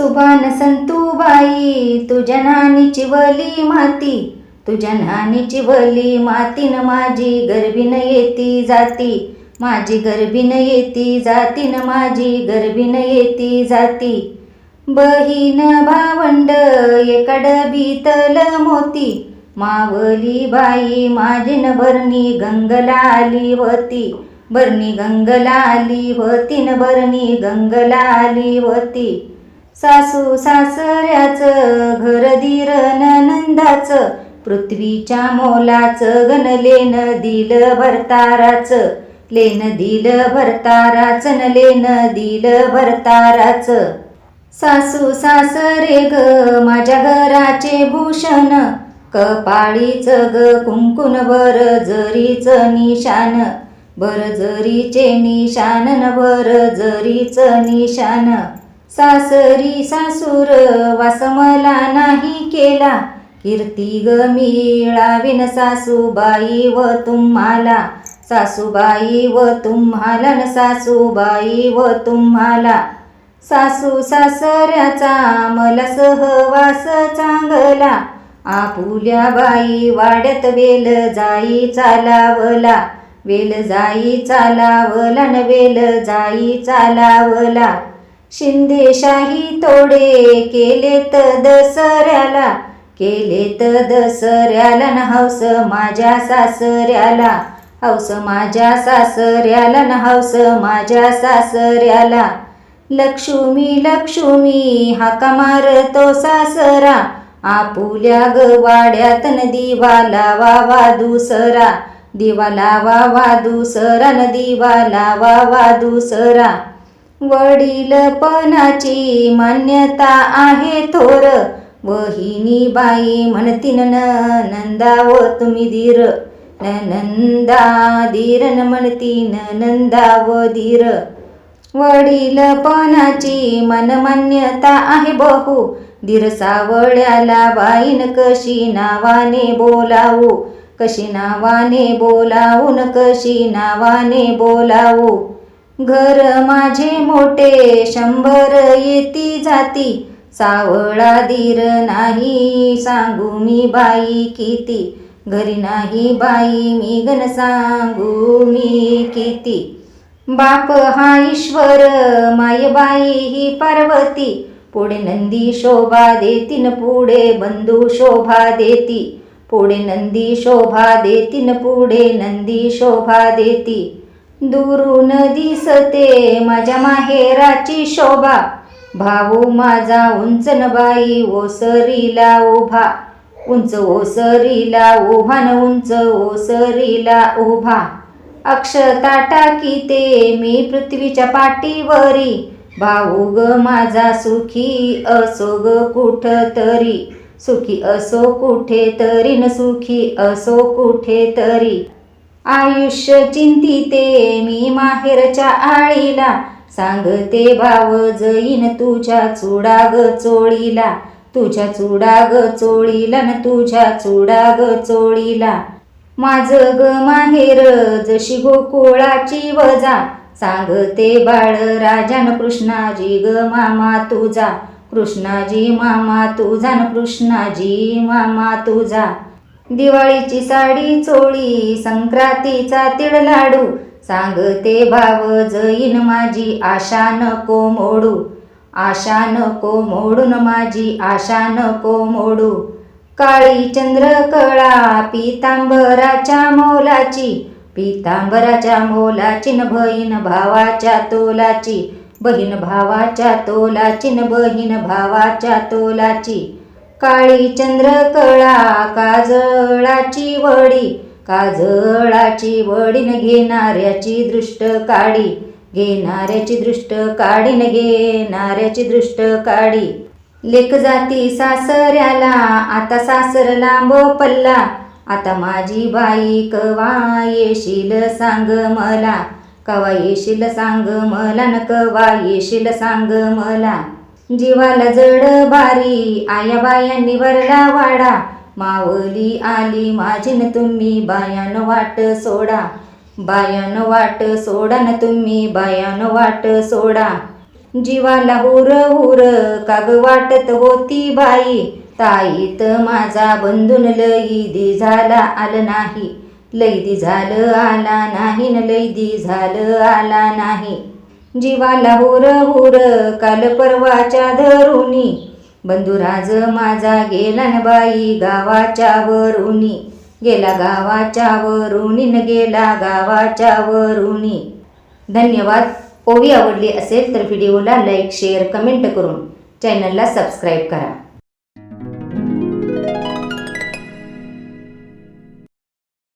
सुभान संतूबाई तुझ्या नानीची वली माती तुझ्या नानीची चिवली मातीन माझी गर्भीन येती जाती माझी गर्भीन येती जातीन माझी गर्भीन येती जाती. बहीण भावंड एकड बीतल मोती मावली बाई माझीन भरणी गंगला आली होती भरणी गंगला आली होती न भरणी गंगला आली होती. सासू सासऱ्याचं घर धीर नंदाचं पृथ्वीच्या मोलाचं गणलेन दिल भरताराचं लेन दिल भरताराचं न लेन दिल भरताराचं. सासू सासरे ग माझ्या घराचे भूषण कपाळीच ग कुंकुन बर जरीच निशान बर जरीचे निशान न बर जरीच निशान. सासरी सासूर वास मला नाही केला. कीर्ती ग मिळावीन सासूबाई व तुम्हाला. सासूबाई व तुम्हाला न सासूबाई व तुम्हाला. सासू सासऱ्याचा मला सहवास चांगला. आपुल्या बाई वाड्यात वेल जाई चालावला. वेल जाई चालावला न वेल जाई चालावला. शिंदेशाही तोडे केलेत दसऱ्याला केलेत दसऱ्याला न हौस माझ्या सासऱ्याला. हौस माझ्या सासऱ्याला न हौस माझ्या सासऱ्याला. लक्ष्मी लक्ष्मी हाका मारतो सासरा. आपुल्या ग वाड्यात न दिवा लावा दुसरा. दिवा लावा दुसरा न दिवा लावा दुसरा. वडीलपणाची मान्यता आहे थोर. वहिनी बाई म्हणतीन न नंदा व तुम्ही धीर. न नंदा धीर न म्हणतीन नंदा व धीर. वडीलपणाची मनमान्यता आहे बहु. धीर सावळ्याला बाईन कशी नावाने बोलावू? कशी नावाने बोलावून कशी नावाने बोलावू? घर माझे मोठे शंभर येती जाती. सावळा धीर नाही सांगू मी बाई किती. घरी नाही बाई मी गण सांगू मी किती. बाप हा ईश्वर मायबाई ही पार्वती. पुढे नंदी शोभा देतीन पुढे बंधू शोभा देती. पुढे नंदी शोभा देतीन पुढे नंदी शोभा देती. दुरून दिसते माझ्या माहेराची शोभा. भाऊ माझा उंच न बाई ओसरीला उभा. उंच ओसरीला उभा न उंच ओसरीला उभा. अक्षता टाकीते मी पृथ्वीच्या पाठीवरी. भाऊ ग माझा सुखी असो ग कुठ तरी सुखी असो कुठे तरी न सुखी असो कुठे तरी आयुष्य चिंतिते मी माहेरच्या आळीला सांगते भाव जईन तुझ्या चुडाग चोळीला. तुझ्या चुडाग चोळीला न तुझ्या चुडाग चोळीला. माझ ग माहेर जशी गोकुळाची वजा सांगते बाळ राजान कृष्णाजी ग मामा तुझा. कृष्णाजी मामा तुझा न कृष्णाजी मामा तुझा. दिवाळीची साडी चोळी संक्रांतीचा तिळ लाडू. सांगते भाव जईन माझी आशा नको मोडू. आशा नको मोडून माझी आशा नको मोडू. काळी चंद्रकळा पितांबराच्या मोलाची. पितांबराच्या मोलाची न बहीण भावाच्या तोलाची. बहीण भावाच्या तोलाची न बहीण भावाच्या तोलाची. काळी चंद्रकळा काजळाची वडी. काजळाची वडीन घेणाऱ्याची दृष्ट काढी घेणाऱ्याची दृष्ट काढीन घेणाऱ्याची दृष्ट काढी लेक जाती सासऱ्याला आता सासर लांब पल्ला आता माझी बाई कवा येशील सांग मला? कवा येशील सांग मला न कवा येशील सांग मला? जीवाला जड भारी आया बायांनी वरला वाडा. मावली आली माझी न तुम्ही बायान वाट सोडा. बायान वाट सोडा न तुम्ही बायान वाट सोडा. जीवाला हुर हुर काग वाटत होती बाई. ताईत माझा बंधून लईदी झाला आलं नाही. लईदी झालं आला नाही न लईदी झालं आला नाही. जीवाला हुर हुर काल परवाच्या धरुनी. बंधुराज माझा गेला न बाई गावाच्या वरुणी गेला गावाच्या वरुनी न गेला गावाच्या वरुणी धन्यवाद. ओवी आवडली असेल तर व्हिडिओला लाईक शेअर कमेंट करून चॅनलला सबस्क्राईब करा.